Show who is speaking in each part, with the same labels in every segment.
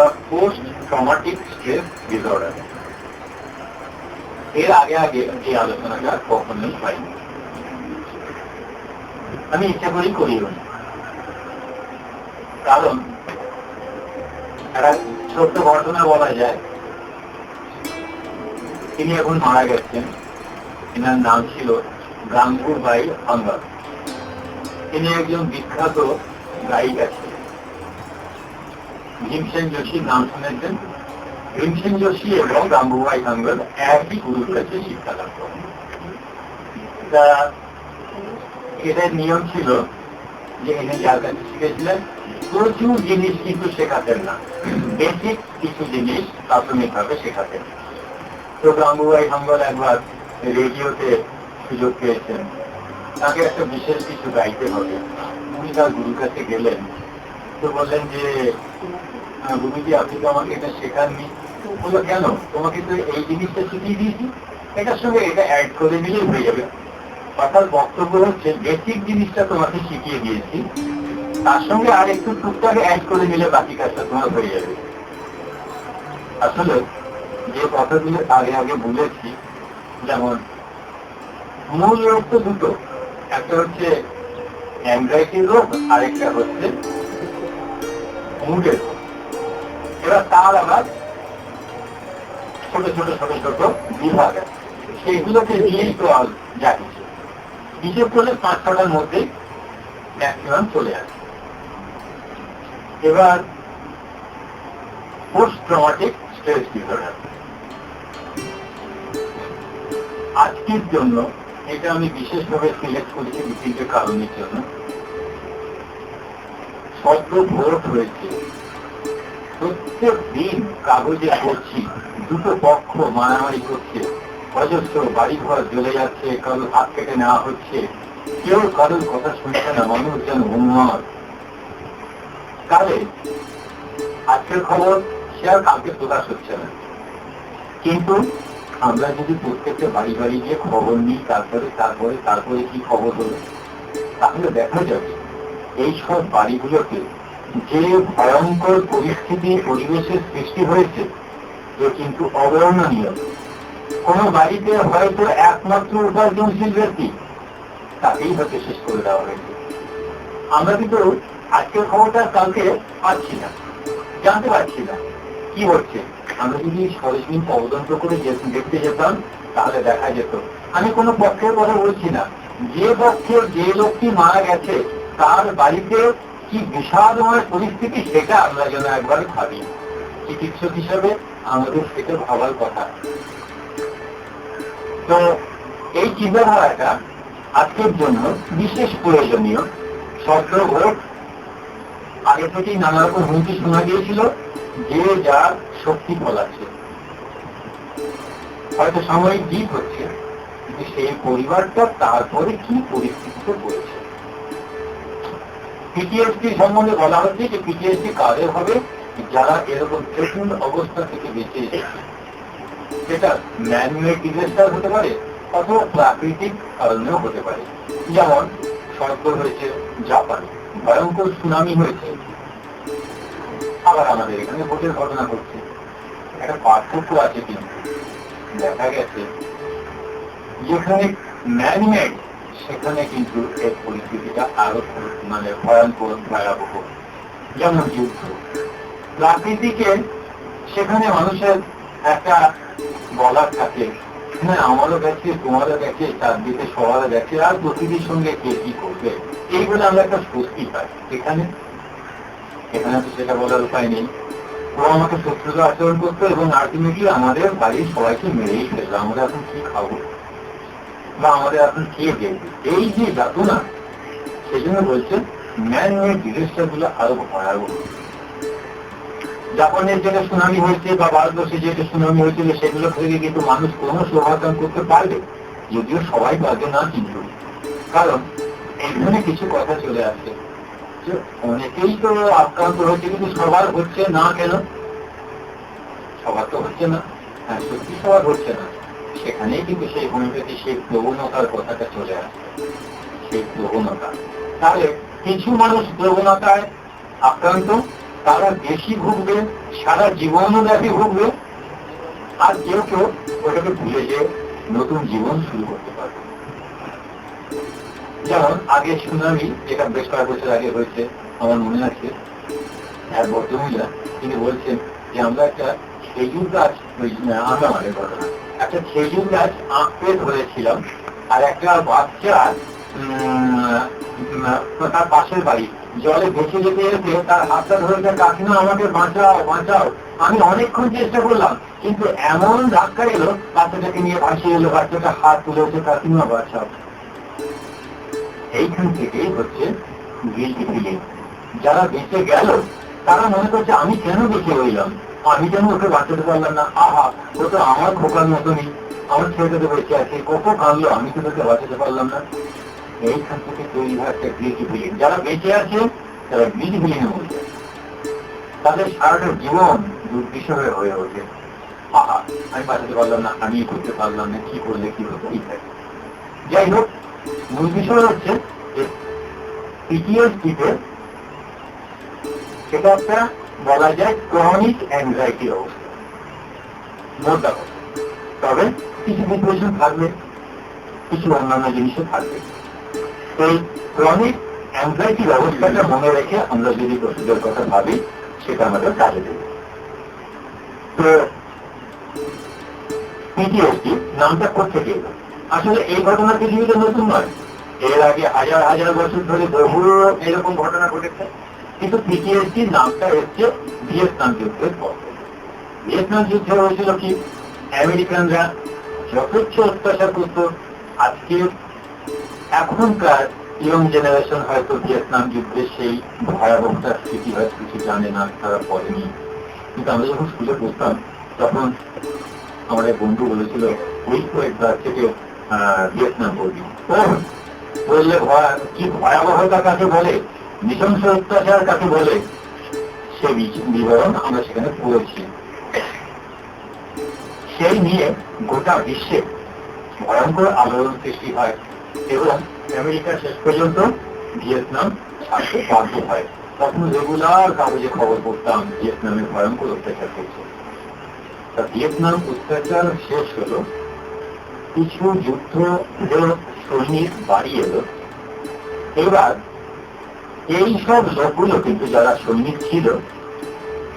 Speaker 1: কিংবা post traumatic stress disorder এর আগে আগে এই আলোচনাটা কখনোই হয়নি। আমি ইচ্ছা করেই করিও কারণ একটা ছোট্ট ঘটনা বলা যায়। তিনি এখন মারা গেছেন। এনার নাম ছিল গাঙ্গুর বাই আঙ্গার তিনি একজন বিখ্যাত গায়িকা ছিলেন। ভীমসেন যোশীর নাম শুনেছেন? ভীমসেন যোশী এবং গাঙ্গুবাই আঙ্গল একই গুরুর কাছে শিক্ষা লাভ করেন এদের নিয়ম ছিল যে এনে যার কাছে শিখেছিলেন, প্রচুর জিনিস কিন্তু শেখাতেন না। বেসিক কিছু জিনিস প্রাথমিকভাবে শেখাতেন। তো গাঙ্গুবাই হাঙ্গল একবার রেডিওতে সুযোগ পেয়েছেন। তাকে একটা বিশেষ কিছু গাইতে হবে। উনি তার গুরুর কাছে গেলেন। তো বললেন যে আহ, আপনি তো আমাকে এটা শেখাননি। বলল কেন? তোমাকে তো এই জিনিসটা শিখিয়ে দিয়েছি। এটার সঙ্গে এটা অ্যাড করে দিলেই হয়ে যাবে। অর্থাৎ বক্তব্য হচ্ছে বেসিক জিনিসটা তোমাকে শিখিয়ে দিয়েছি। তার সঙ্গে আর একটু টুকটাক অ্যাড করে নিলে বাকি কাজটা তোমার হয়ে যাবে। আসলে যে কথাগুলো আগে আগে বলেছি যেমন মূল রোগ তো দুটো। একটা হচ্ছে অ্যাংজাইটির রোগ আরেকটা হচ্ছে রোগ এবার তার আবার ছোট ছোট ছোট ছোট বিভাগ। আছে সেইগুলোকে নিয়েই তো যা কিছু বিশেষ করে পাঁচ মধ্যে ম্যাক্সিমাম চলে আসে। এবার পোস্ট ট্রমাটিক স্ট্রেস ডিসঅর্ডার আজকের জন্য এটা আমি বিশেষভাবে সিলেক্ট করেছি তিনটে কারণের জন্য। সদ্য ভোট হয়েছে। প্রত্যেক দিন কাগজে পড়ছি, দুটো পক্ষ মারামারি করছে। অজস্র বাড়ি ঘর জ্বলে যাচ্ছে, কারোর হাত কেটে নেওয়া হচ্ছে। কেউ কারোর কথা শুনছে না, মানুষ যেন উন্মাদ। কালে আজকের খবর সে আর কালকে প্রকাশ হচ্ছে না। কিন্তু আমরা যদি প্রত্যেকটা বাড়ি বাড়ি গিয়ে খবর নিই, তারপরে তারপরে তারপরে কি খবর হলো? তাহলে দেখা যাবে। এই সব বাড়িগুলোকে যে ভয়ঙ্কর পরিস্থিতি পরিবেশের সৃষ্টি হয়েছে, এ কিন্তু অবর্ণনীয়। কোন বাড়িতে হয়তো একমাত্র উপার্জনশীল ব্যক্তি, তাকেই হয়তো শেষ করে দেওয়া হয়েছে। আমরা কিন্তু আজকের খবরটা কালকে পাচ্ছি না, জানতে পারছি না। কি হচ্ছে? আমরা যদি সরজমিন তদন্ত করে দেখতে যেতাম, তাহলে দেখা যেত। আমি কোনো পক্ষের কথা বলছি না। যে পক্ষের যে লোকটি মারা গেছে তার বাড়িতে কি বিষাদময় পরিস্থিতি সেটা আমরা যেন একবার ভাবি। চিকিৎসক হিসাবে আমাদের সেটা ভাবার কথা। তো এই চিন্তাধারাটা আজকের জন্য বিশেষ প্রয়োজনীয়। শব্দ ভোট আগে থেকেই নানা রকম হুমকি শোনা গিয়েছিল যে যার শক্তি ফলাচ্ছে হয়তো সাময়িক জিত হচ্ছে সেই পরিবারটা তারপরে কি পরিস্থিতিতে পড়েছে। পিটিএসডি সম্বন্ধে বলা হচ্ছে যে পিটিএসডি কাদের হবে যারা এরকম কঠিন অবস্থা থেকে বেঁচে সেটা ম্যানমেড ডিজাস্টার হতে পারে অথবা প্রাকৃতিক কারণেও হতে পারে। যেমন সর্ব হয়েছে জাপানে, ভয়ঙ্কর সুনামি হয়েছে। আবার আমাদের এখানে ভোটের ঘটনা ঘটছে। একটা পার্থক্য আছে কিন্তু। দেখা গেছে যেখানে ম্যানমেড সেখানে কিন্তু এর পরিস্থিতিটা আরও মানে ভয়ঙ্কর ভয়াবহ। যেমন যুদ্ধ প্রাকৃতিকে সেখানে মানুষের একটা বলার থাকে হ্যাঁ আমারও গেছে তোমারও গেছে চারদিকে সবারও গেছে আর প্রকৃতির সঙ্গে কে কি করবে? এই বলে আমরা একটা স্বস্তি পাই এখানে। এখানে তো সেটা বলার উপায় নেই। ও আমাকে শত্রুতা আচরণ করতো এবং আলটিমেটলি আমাদের বাড়ির সবাইকে মেরেই ফেলল। আমরা এখন কি খাব? বা আমাদের এখন কে দেখবে এই যে যাতনা সেই জন্য বলছে, ম্যান মেড ডিজাস্টারগুলো আরও ভয়াবহ। জাপানের যেটা সুনামি হয়েছে বা ভারতবর্ষে যেটা সুনামি হয়েছিল সেগুলো থেকে কিন্তু মানুষ কোনো সমাধান করতে পারবে, যদিও সবাই পারবে না কিন্তু কারণ, এখানে কিছু কথা চলে আসছে। অনেকেই তো আক্রান্ত হয়েছে, কিন্তু সবার হচ্ছে না কেন? সবার তো হচ্ছে না। হ্যাঁ সত্যি সবার হচ্ছে না। সেখানেই কিন্তু সেই হোমিওপ্যাথি সেই প্রবণতার কথাটা চলে আসে। সেই প্রবণতা। তাহলে কিছু মানুষ প্রবণতায় আক্রান্ত, তারা বেশি ভুগবে, সারা জীবনও ব্যাপী ভুগবে, আর কেউ কেউ ওটাকে ভুলে যে নতুন জীবন শুরু করতে পারবে। যেমন আগে সুনামি, যেটা বেশ কয়েক বছর আগে হয়েছে, আমার মনে আছে, এক ভদ্রমহিলা, তিনি বলছেন যে, আমরা একটা খেজুর গাছ ওই আন্দামানের ঘটনা। একটা খেজুর গাছ আঁকড়ে ধরেছিলাম, আর একটা বাচ্চা তার পাশের বাড়ি। জলে ভেসে যেতে যেতে তার হাতটা ধরেছে কাকিমা, আমাকে বাঁচাও বাঁচাও। আমি অনেকক্ষণ চেষ্টা করলাম, কিন্তু এমন ধাক্কা এলো, বাচ্চাটাকে নিয়ে ভাসিয়ে এলো বাচ্চাটা হাত তুলেছে কাকিমা, বাঁচাও। এইখান থেকেই হচ্ছে গিলটি ফিলিং যারা বেঁচে গেল, তারা মনে করছে, আমি কেন বেঁচে রইলাম? আমি কেন ওকে বাঁচাতে পারলাম না, আহা, ও তো আমার খোকার মতনই। আমার ছেলেটাকে বেঁচে আছে কত কাঁদলো আমি তো তোকে বাঁচাতে পারলাম না। এইখান থেকে তৈরি হয় একটা গিলটি ফিলিং যারা বেঁচে আছে, তারা গিলটি ফিলিং এ বলছে তাদের সারাটা জীবন দুর্বিষয় হয়ে ওঠে। আহা, আমি বাঁচাতে পারলাম না আমি করতে পারলাম না, কি করলে কি হতো ইত্যাদি যাই হোক মূল বিষয় হচ্ছে পিটিএসডিতে সেটা একটা বলা যায় ক্রনিক অ্যাংজাইটি অবস্থা তবে কিছু ডিপ্রেশন থাকবে, কিছু অন্যান্য জিনিসও থাকবে। এই ক্রনিক অ্যাংজাইটির অবস্থাটা মনে রেখে আমরা যদি প্রসিডের কথা ভাবি, সেটা আমাদের কাজে দেবে। তো পিটিএসডি নামটা কোথেকে এলো? আসলে এই ঘটনা পৃথিবীতে নতুন নয়। এর আগে হাজার হাজার বছর ধরে বহু এরকম ঘটনা ঘটেছে। কিন্তু পিটিএসডি নামটা এসছে ভিয়েতনাম যুদ্ধের পর। ভিয়েতনাম যুদ্ধে হয়েছিল কি? আমেরিকানরা যথেচ্ছ অত্যাচার করত। আজকে এখনকার ইয়ং জেনারেশন হয়তো ভিয়েতনাম যুদ্ধের সেই ভয়াবহতার স্মৃতি হয়তো কিছু জানে না, তারা পড়েনি। কিন্তু আমরা যখন স্কুলে পড়তাম, তখন আমার এক বন্ধু বলেছিল, ওই তো একবার থেকে ভিয়েতনাম পড়বি। পড়। পড়লে ভয়, কি ভয়াবহতা কাকে বলে? নৃশংস অত্যাচার কাকে বলে? সে বিবরণ আমরা সেখানে পড়েছি। সেই নিয়ে গোটা বিশ্বে ভয়ঙ্কর আলোড়ন সৃষ্টি হয় এবং আমেরিকা শেষ পর্যন্ত ভিয়েতনাম ছাড়তে বাধ্য হয়। তখন রেগুলার কাগজে খবর পড়তাম, ভিয়েতনামে ভয়ঙ্কর অত্যাচার করছে তা ভিয়েতনাম অত্যাচার শেষ হলো, কিছু যুদ্ধ সৈনিক বাড়ি এলো। এবার এই সব লোকগুলো কিন্তু যারা সৈনিক ছিল,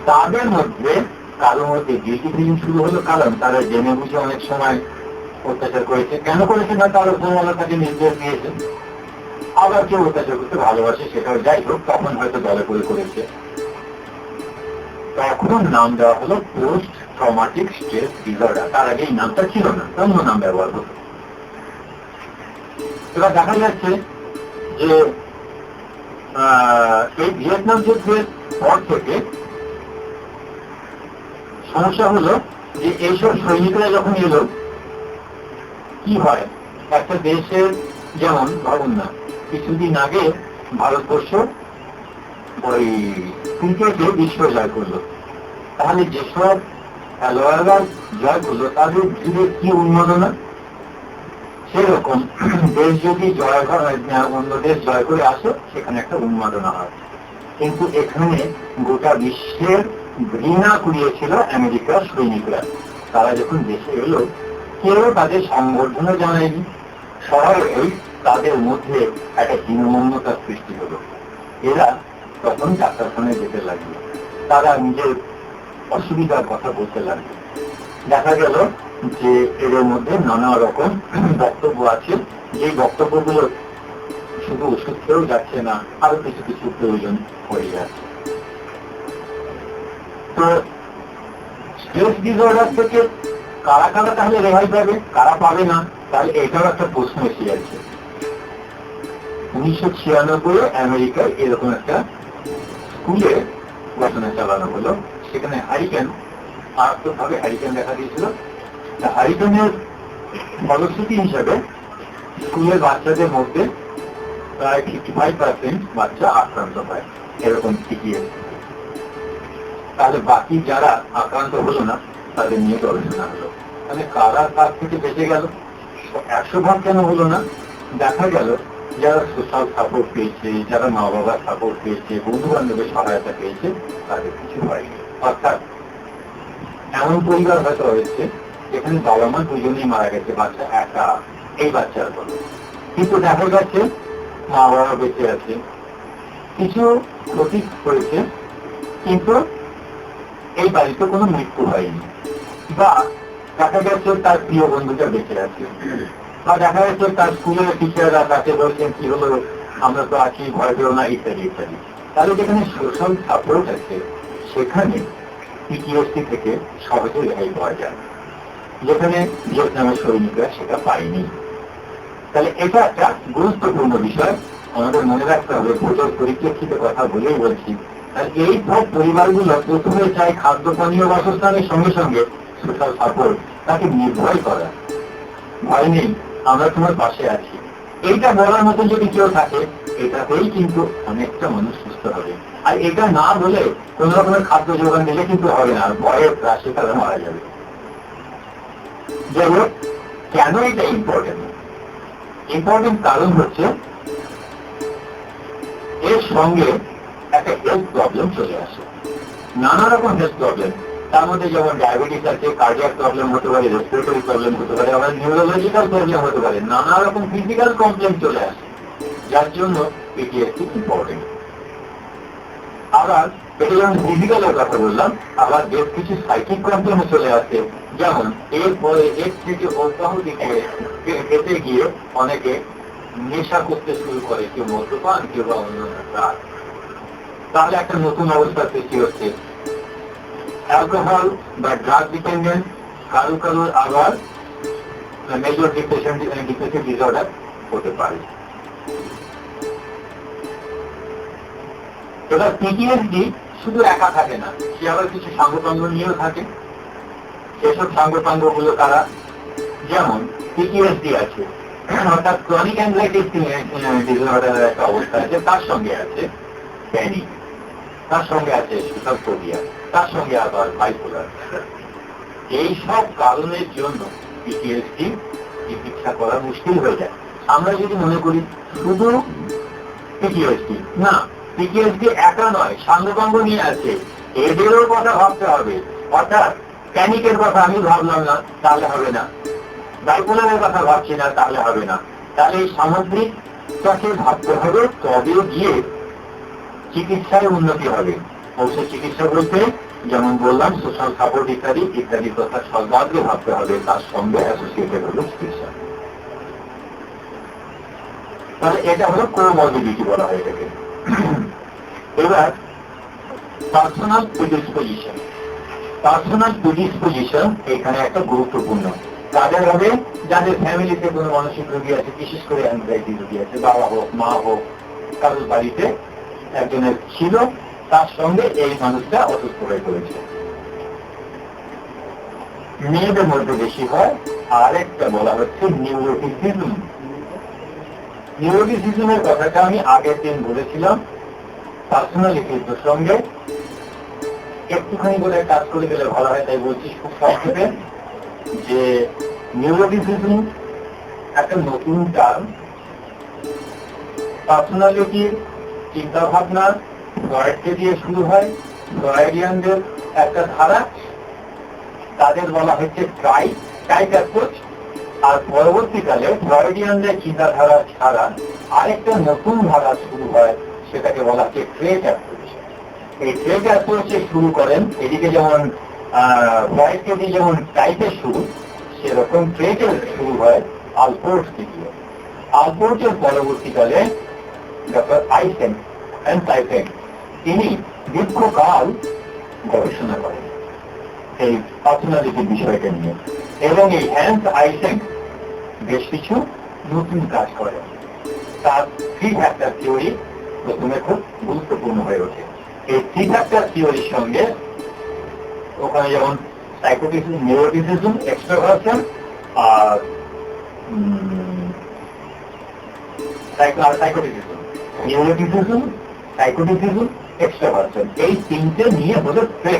Speaker 1: তাদের মধ্যে কারোর মধ্যে গিল্টি ফিলিং শুরু হলো, কারণ তারা জেনে বুঝে অনেক সময় অত্যাচার করেছে। কেন করেছে না তার উপরওয়ালা তাকে নির্দেশ দিয়েছে আবার কেউ অত্যাচার করতে ভালোবাসে, সেটাও যাই হোক, তখন হয়তো দলে করে করেছে। তখন নাম দেওয়া হলো পোস্ট ট্রমাটিক স্ট্রেস ডিসঅর্ডার তার আগে এই নামটা ছিল না, অন্য নাম ব্যবহার হতো। এবার দেখা যাচ্ছে যে এই ভিয়েতনাম যুদ্ধের পর থেকে সমস্যা হলো যে এইসব সৈনিকরা যখন এলো, কি হয়? একটা দেশের যেমন ভাবুন না, কিছুদিন আগে ভারতবর্ষ ওই ক্রিকেটে বিশ্ব জয় করল। তাহলে যেসব খেলোয়াড়রা জয় করল, তাদের ভিড়ে কি উন্মাদনা? সেরকম দেশ যদি জয় আহ, অন্য জয় করে আসে সেখানে একটা উন্মাদনা হয়। কিন্তু এখানে গোটা বিশ্বের ঘৃণা কুড়িয়েছিল আমেরিকার সৈনিকরা। তারা যখন দেশে এলো কেউ তাদের সংবর্ধনা জানায়নি। স্বাভাবিকই তাদের মধ্যে একটা হীনমন্যতার সৃষ্টি হলো। এরা তখন ডাক্তারখানায় যেতে লাগল। তারা নিজের অসুবিধার কথা বলতে লাগল। দেখা গেল যে এদের মধ্যে নানা রকম বক্তব্য আছে। যে বক্তব্যগুলো শুধু ওষুধ খেয়েও যাচ্ছে না আরও কিছু কিছু প্রয়োজন হয়ে যাচ্ছে। তো স্ট্রেস ডিসঅর্ডার থেকে কারা কারা তাহলে রেহাই পাবে, কারা পাবে না, তাহলে এটাও একটা প্রশ্ন এসে যাচ্ছে। উনিশশো ছিয়ানব্বই আমেরিকায় এরকম একটা স্কুলে ঘটনা চালানো হলো। সেখানে হারিকেন মারাত্মকভাবে হারিকেন দেখা দিয়েছিল। তা ফলশ্রুতি হিসাবে স্কুলের বাচ্চাদের মধ্যে প্রায় ফিফটি ফাইভ পার্সেন্ট বাচ্চা আক্রান্ত হয়, এরকম ঠিকই তাহলে বাকি যারা আক্রান্ত হলো না, তাদের নিয়ে গবেষণা হলো। তাহলে কারা কার থেকে বেঁচে গেল? একশো ভাগ কেন হলো না? দেখা গেল, যারা সোশ্যাল সাপোর্ট পেয়েছে, যারা মা বাবার সাপোর্ট পেয়েছে বন্ধু বান্ধবের সহায়তা পেয়েছে, তাদের কিছু হয়নি। অর্থাৎ এমন পরিবার হয়তো হয়েছে যেখানে বাবা মা দুজনেই মারা গেছে, বাচ্চা একা। এই বাচ্চার বলে কিন্তু দেখা গেছে মা বাবা বেঁচে আছে। কিছু ক্ষতি করেছে, কিন্তু এই বাড়িতে কোনো মৃত্যু হয়নি। বা দেখা গেছে তার প্রিয় বন্ধুটা বেঁচে আছে। বা দেখা যাচ্ছে তার স্কুলের টিচাররা তাকে বলছেন, কি হলো? আমরা তো আছি, ভয় পেও না, ইত্যাদি ইত্যাদি। তাহলে যেখানে সোশ্যাল সাপোর্ট আছে, সেখানে পিটিএসসি থেকে সহজে রেহাই পাওয়া যায় যেখানে ভিয়েতনামের সৈনিকরা সেটা পায়নি তাহলে এটা একটা গুরুত্বপূর্ণ বিষয়। আমাদের মনে রাখতে হবে, ভোটের পরিপ্রেক্ষিত কথা বলেই বলছি। এই সব পরিবারগুলো প্রথমে চাই খাদ্য, পানীয়, বাসস্থানের সঙ্গে সঙ্গে সোশ্যাল সাপোর্ট তাকে নির্ভয় করা। ভয় নেই, আমরা তোমার পাশে আছি। এইটা বলার মতো যদি কেউ থাকে, এটাতেই কিন্তু অনেকটা মানুষ সুস্থ হবে। আর এটা না বলে কোন রকমের খাদ্য যোগান দিলে কিন্তু হবে না ভয়ের রাশি তারা মারা যাবে। হোক কেন এটা ইম্পর্টেন্ট ইম্পর্টেন্ট কারণ হচ্ছে, এর সঙ্গে একটা হেলথ প্রবলেম চলে আসে। নানা রকম হেলথ প্রবলেম তার মধ্যে যেমন ডায়াবেটিস আছে কার্ডিয়াক প্রবলেম হতে পারে রেসপিরেটরি প্রবলেম হতে পারে, আবার নিউরোলজিক্যাল প্রবলেম হতে পারে, নানা রকম ফিজিক্যাল কমপ্লেন চলে আসে। যার জন্য পিটিএসসি ইম্পর্টেন্ট আবার যেমন ফিজিক্যালের কথা বললাম। আবার বেশ কিছু সাইকিক কমপ্লেনও চলে আসে। যেমন, এরপরে এর থেকে অব্যাহতি করে খেতে গিয়ে অনেকে নেশা করতে শুরু করে, কেউ মদ্যপান, কেউ বা কাজ। তাহলে একটা নতুন অবস্থার সৃষ্টি হচ্ছে। অ্যালকোহল বা ড্রাগ ডিপেন্ডেন্ট কারও কারোর আবার মেজর ডিপ্রেশন ডিপ্রেসিভ ডিসঅর্ডার হতে পারে। এবার পিটিএসডি শুধু একা থাকে না সে আবার কিছু সাঙ্গপাঙ্গ নিয়েও থাকে। সেসব সাঙ্গপাঙ্গগুলো তারা যেমন পিটিএসডি আছে, অর্থাৎ ক্রনিক অ্যাংজাইটিস ডিসঅর্ডারের একটা অবস্থা আছে, তার সঙ্গে আছে প্যানিক তার সঙ্গে আছে সুতার ফোবিয়া তার সঙ্গে আবার বাইপোলার এই সব কারণের জন্য পিটিএসডি চিকিৎসা করা মুশকিল হয়ে যায়। আমরা যদি মনে করি শুধু পিটিএসডি না পিটিএসডি একা নয় সাঙ্গপাঙ্গ নিয়ে আছে। এদেরও কথা ভাবতে হবে। অর্থাৎ প্যানিকের কথা আমি ভাবলাম না, তাহলে হবে না। বাইপোলারের কথা ভাবছি না, তাহলে হবে না। তাহলে এই সামগ্রিকটাকে ভাবতে হবে তবে গিয়ে চিকিৎসায় উন্নতি হবে। ঔষধ চিকিৎসা বলতে, যেমন বললাম, সোশ্যাল সাপোর্ট ইত্যাদি ইত্যাদি কথা সর্বাগ্রে ভাবতে হবে, তার সঙ্গে অ্যাসোসিয়েটেড হলো চিকিৎসা। তাহলে এটা হলো কোমরবিলিটি বলা হয় এটাকে। এবার পার্সোনাল প্রিডিসপোজিশন পার্সোনাল প্রিডিসপোজিশন এখানে একটা গুরুত্বপূর্ণ। যাদের হবে, যাদের ফ্যামিলিতে কোনো মানসিক রোগী আছে, বিশেষ করে অ্যাংজাইটি রোগী আছে, বাবা হোক, মা হোক, কারোর বাড়িতে একজনের ছিল, তার সঙ্গে এই মানুষটা অসুস্থ হয়ে পড়েছে। মেয়েদের মধ্যে বেশি হয়, আরেকটা বলা হচ্ছে নিউরোটিসিজম নিউরোটিসিজমের কথাটা আমি আগের দিন বলেছিলাম পার্সোনালিটির সঙ্গে। একটুখানি করে কাজ করে গেলে ভালো হয়, তাই বলছি খুব সংক্ষেপে, যে নিউরোটিসিজম একটা নতুন টার্ম পার্সোনালিটির চিন্তা ভাবনা ফ্রয়েডকে দিয়ে শুরু হয়? ফ্রয়েডিয়ানদের একটা ধারা, তাদের বলা হচ্ছে ট্রাই টাইপ অ্যাপ্রোচ আর পরবর্তীকালে ফ্রয়েডিয়ানদের চিন্তাধারা ছাড়া আরেকটা নতুন ধারা শুরু হয়, সেটাকে বলা হচ্ছে ট্রেড অ্যাপ্রোচ এই ট্রেড অ্যাপ্রোচে শুরু করেন, এদিকে যেমন দিয়ে যেমন টাইপের শুরু, সেরকম ট্রেডের শুরু হয় আলপোর্ট থেকে। আলপোর্টের পরবর্তীকালে ডক্টর আইসেন অ্যান্ড তিনি দীর্ঘকাল গবেষণা করেন এই পার্সোনালিটির বিষয়টা নিয়ে। এবং এই হ্যান্স আইসেন বেশ কিছু নতুন কাজ করেন তার থ্রি ফ্যাক্টর থিওরি প্রথমে খুব গুরুত্বপূর্ণ হয়ে ওঠে। এই থ্রি ফ্যাক্টর থিওরির সঙ্গে ওখানে যেমন সাইকোটিসিস নিউরোটিসিজম এক্সট্রাভার্সন আর এই তিনটে নিয়ে হলো থ্রি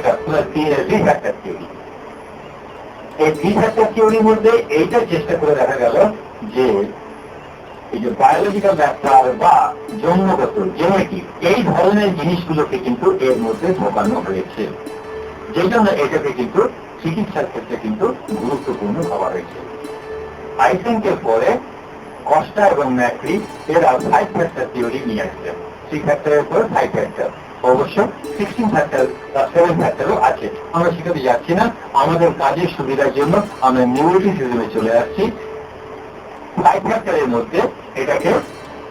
Speaker 1: ফ্যাক্টর থিওরি। এই ফ্যাক্টর থিওরির মধ্যে এইটা চেষ্টা করে দেখা গেল যে এই যে বায়োলজিক্যাল ব্যাপার বা জন্মগত জেনেটিক এই ধরনের জিনিসগুলোকে কিন্তু এর মধ্যে ঢোকানো হয়েছে। যেই জন্য এটাকে কিন্তু চিকিৎসার ক্ষেত্রে কিন্তু গুরুত্বপূর্ণ ভাবা হয়েছে। আইসেনকের পরে কস্টা এবং ম্যাক্রি এরা ফাইভ ফ্যাক্টর থিওরি নিয়ে আসছেন থ্রি ফ্যাক্টরের পরে ফাইভ ফ্যাক্টর অবশ্য সিক্সটিন ফ্যাক্টর আছে। আমরা সেখানে যাচ্ছি না। আমাদের কাজের সুবিধার জন্য আমরা নিউরোটিসিজমে চলে আসছি। ফাইভ ফ্যাক্টরের মধ্যে এটাকে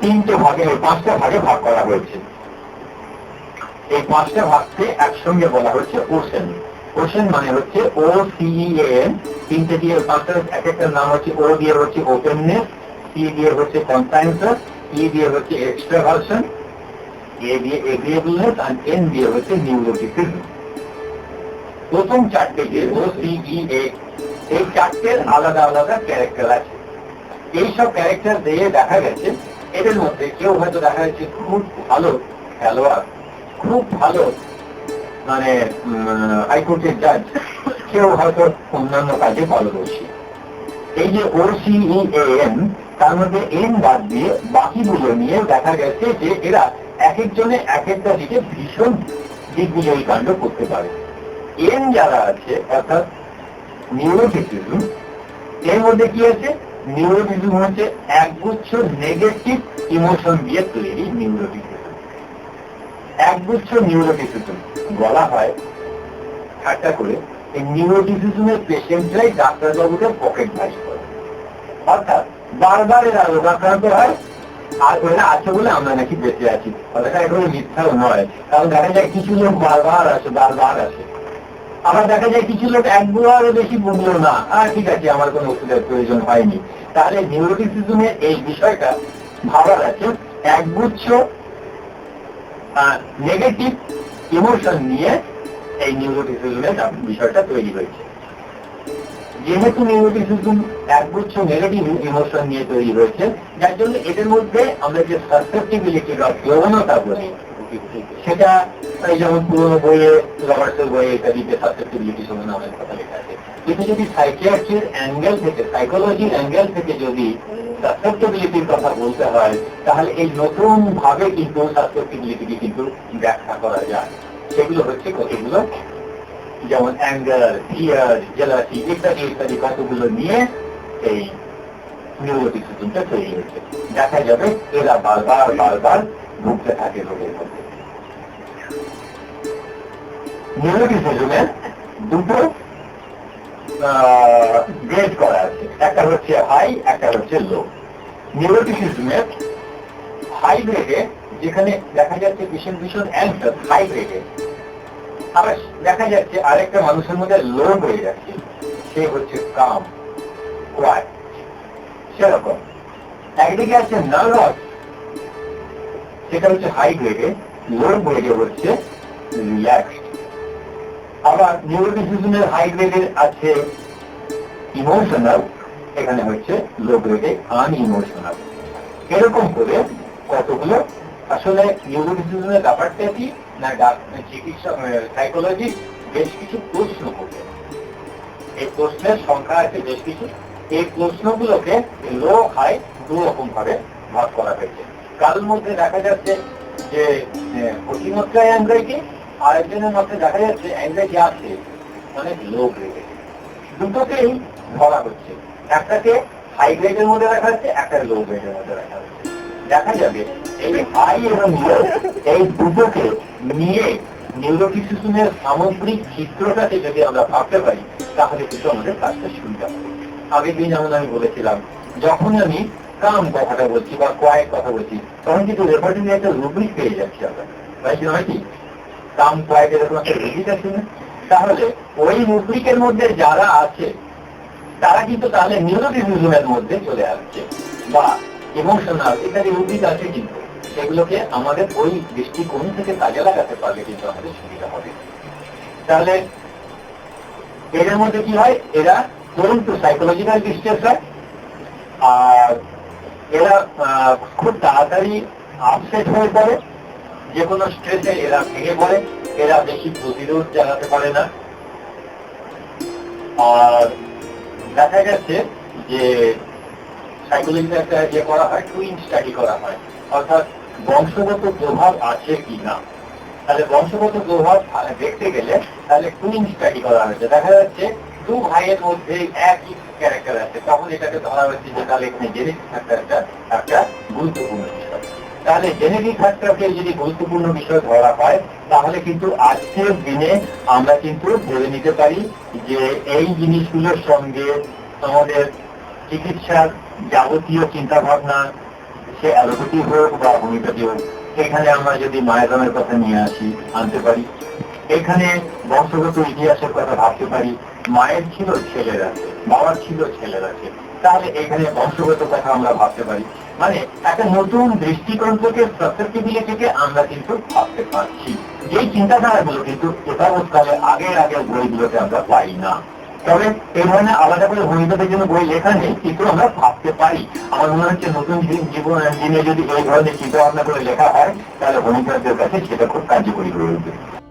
Speaker 1: তিনটে ভাগে পাঁচটা ভাগে ভাগ করা হয়েছে। এই পাঁচটা ভাগকে একসঙ্গে বলা হচ্ছে ওশেন ওশেন মানে হচ্ছে ও সিইএন তিনটে দিয়ে পাঁচটা, এক একটার নাম হচ্ছে ও দিয়ে হচ্ছে ওপেননেস সি দিয়ে হচ্ছে কনসাইন্সাস ই দিয়ে হচ্ছে এক্সট্রাভার্সন এ দিয়ে এন দিয়ে হচ্ছে নিউরোটিসিজম প্রথম চারটে যে ও সিইএ এই চারটের আলাদা আলাদা ক্যারেক্টার আছে। এইসব ক্যারেক্টার দিয়ে দেখা গেছে, এদের মধ্যে কেউ হয়তো দেখা যাচ্ছে খুব ভালো খেলোয়াড়, খুব ভালো মানে হাইকোর্টের জাজ কেউ হয়তো অন্যান্য কাজে পারদর্শী। এই যে ও এন তার মধ্যে এন বাদ দিয়ে বাকিগুলো নিয়ে দেখা গেছে যে এরা এক একজনে এক একটা দিকে ভীষণ দিগ্বিজয়ী কাণ্ড করতে পারে। এন যারা আছে, অর্থাৎ নিউরোটিসিজম এর মধ্যে কি আছে? নিউরোটিজম হচ্ছে একগুচ্ছ নেগেটিভ ইমোশন দিয়ে তৈরি নিউরোটিজম একগুচ্ছ নিউরোটিসিজম বলা হয়, ঠাট্টা করে, এই নিউরোটিসিজমের পেশেন্টরাই ডাক্তারবাবুকে পকেট ভারী করে। অর্থাৎ বারবার এরা রোগাক্রান্ত হয়। আর ওরা আছে বলে আমরা নাকি বেঁচে আছি। কথাটা একেবারে মিথ্যাও নয়। কারণ দেখা যায় কিছু লোক বারবার আসে বারবার আসে। আবার দেখা যায় কিছু লোক একবারও বেশি বুঝলো না। আর ঠিক আছে, আমার কোনো ওষুধের প্রয়োজন হয়নি। তাহলে নিউরোটিসিজমের এই বিষয়টা ভাবার আছে। একগুচ্ছ নেগেটিভ ইমোশন নিয়ে এই নিউরোটিসিজমের বিষয়টা তৈরি হয়েছে। যেহেতু নিউরোটিসিজম একগুচ্ছ নেগেটিভ ইমোশন নিয়ে তৈরি হয়েছে, যার জন্য এদের মধ্যে আমরা যে সাসেপ্টিবিলিটি বা প্রবণতা বলি, সেটা, এই যেমন পুরোনো বইয়ে, রবার্টসের বইয়ে ইত্যাদিতে সাসেপ্টিবিলিটি সম্বন্ধে অনেক কথা লেখা আছে। কিন্তু যদি সাইকিয়াট্রির অ্যাঙ্গেল থেকে সাইকোলজির অ্যাঙ্গেল থেকে যদি সাসেপ্টেবিলিটির কথা বলতে হয়, তাহলে এই নতুন ভাবে কিন্তু সাসেপ্টেবিলিটিকে কিন্তু ব্যাখ্যা করা যায়। সেগুলো হচ্ছে কতগুলো? যেমন অ্যাঙ্গার ফিয়ার জেলাসি ইত্যাদি ইত্যাদি কতগুলো নিয়ে এই নিউরোটিসিজমটা তৈরি হয়েছে দেখা যাবে এরা বারবার বারবার ভুগতে থাকে রোগের মধ্যে নিউরোটিসিজমের দুটো গ্রেড করা আছে একটা হচ্ছে হাই একটা হচ্ছে লো নিউরোটিসিজমের হাই গ্রেডে যেখানে দেখা যাচ্ছে ভীষণ ভীষণ অ্যান্সার হাই গ্রেডে আবার দেখা যাচ্ছে আরেকটা মানুষের মধ্যে লো হয়ে যাচ্ছে। সে হচ্ছে কাম কোয়াইট সেরকম। একদিকে আছে নার্ভাস সেটা হচ্ছে হাই গ্রেডে লো গ্রেডে হচ্ছে রিল্যাক্সড আবার নিউরোটিসিজমের হাই গ্রেডের আছে ইমোশনাল এখানে হচ্ছে লো গ্রেডে আনইমোশনাল এরকম করে কতগুলো আসলে নিউরোটিসিজমের ব্যাপারটা কি? না চিকিৎসা সাইকোলজি বেশ কিছু প্রশ্ন করবে। এই প্রশ্নের সংখ্যা আছে বেশ কিছু। এই প্রশ্নগুলোকে লো, হাই, দু রকম ভাবে ভাগ করা হয়েছে। কারোর মধ্যে দেখা যাচ্ছে যে অতিমাত্রায় অ্যাংজাইটি আরেকজনের মধ্যে দেখা যাচ্ছে অ্যাংজাইটি আছে, অনেক লো গ্রেডে দুটোকেই ধরা হচ্ছে। একটাকে হাই গ্রেডের মধ্যে রাখা হচ্ছে একটা লো গ্রেডের মধ্যে রাখা হচ্ছে দেখা যাবে, এই হাই এবং লো এই দুটোকে নিয়ে নিউরোটিসিজমের সামগ্রিক চিত্রটাকে যদি আমরা ভাবতে পারি, তাহলে কিন্তু আমাদের কাজটা সুবিধা হবে। আগের দিন যেমন আমি বলেছিলাম যখন আমি কাম কথাটা বলছি বা কয়েক কথা বলছি, তখন কিন্তু রেপার্টিং একটা রুব্রিক পেয়ে যাচ্ছি আমরা। তাই নয় কি? কাম, কয়েক এরকম একটা রুব্রিক আছে না? তাহলে ওই রুব্রিকের মধ্যে যারা আছে, তারা কিন্তু তাহলে নিউরোটিসিজমের মধ্যে চলে আসছে। বা ইমোশনাল ইত্যাদি রুব্রিক আছে কিন্তু। সেগুলোকে আমাদের ওই দৃষ্টিকোণ থেকে কাজে লাগাতে পারলে কিন্তু আমাদের সুবিধা হবে। তাহলে এদের মধ্যে কি হয়? এরা ধরুন তো সাইকোলজিক্যাল ডিস্ট্রেস হয়। আর এরা খুব তাড়াতাড়ি আপসেট হয়ে পড়ে। যে কোনো স্ট্রেসে এরা ভেঙে পড়ে। এরা বেশি প্রতিরোধ জানাতে পারে না। আর দেখা যাচ্ছে যে সাইকোলজিতে একটা ইয়ে করা হয় টুইন স্টাডি করা হয়। অর্থাৎ বংশগত প্রভাব আছে তাহলে বংশগত প্রভাব দেখতে গেলে তাহলে টুইন স্টাডি করা হয়েছে। দেখা যাচ্ছে দু ভাইয়ের মধ্যে একই ক্যারেক্টার আছে। তখন এটাকে ধরা যে তাহলে এখানে জেনেটিক ফ্যাক্টরটা একটা গুরুত্বপূর্ণ বিষয়। তাহলে জেনেটিক ফ্যাক্টরকে যদি গুরুত্বপূর্ণ বিষয় ধরা হয়, তাহলে কিন্তু আজকের দিনে আমরা কিন্তু ভেবে নিতে পারি যে এই জিনিসগুলোর সঙ্গে আমাদের চিকিৎসার যাবতীয় চিন্তা ভাবনা সে অ্যালোপ্যাথি হোক বা হোমিওপ্যাথি হোক সেখানে আমরা যদি মায়ের কথা নিয়ে আসি আনতে পারি এখানে বংশগত ইতিহাসের কথা ভাবতে পারি মায়ের ছিল ছেলের বাবার ছিল ছেলের তাহলে এখানে বংশগত কথা আমরা ভাবতে পারি মানে একটা নতুন দৃষ্টিকোণ থেকে সাসেপ্টিবিলিটি থেকে আমরা কিন্তু ভাবতে পারছি এই চিন্তাধারাগুলো কিন্তু যথাবৎকালে আগের আগের বইগুলোতে আমরা পাই না তবে এই ধরনের আলাদা করে হোমিওপ্যাথির জন্য বই লেখা নেই, কিন্তু আমরা ভাবতে পারি। আমার মনে হচ্ছে নতুন জীব- জীবন, দিনে যদি এই ধরনের চিন্তা ভাবনা করে লেখা হয়, তাহলে ভূমিকাদের কাছে সেটা খুব কার্যকরী হয়ে উঠবে।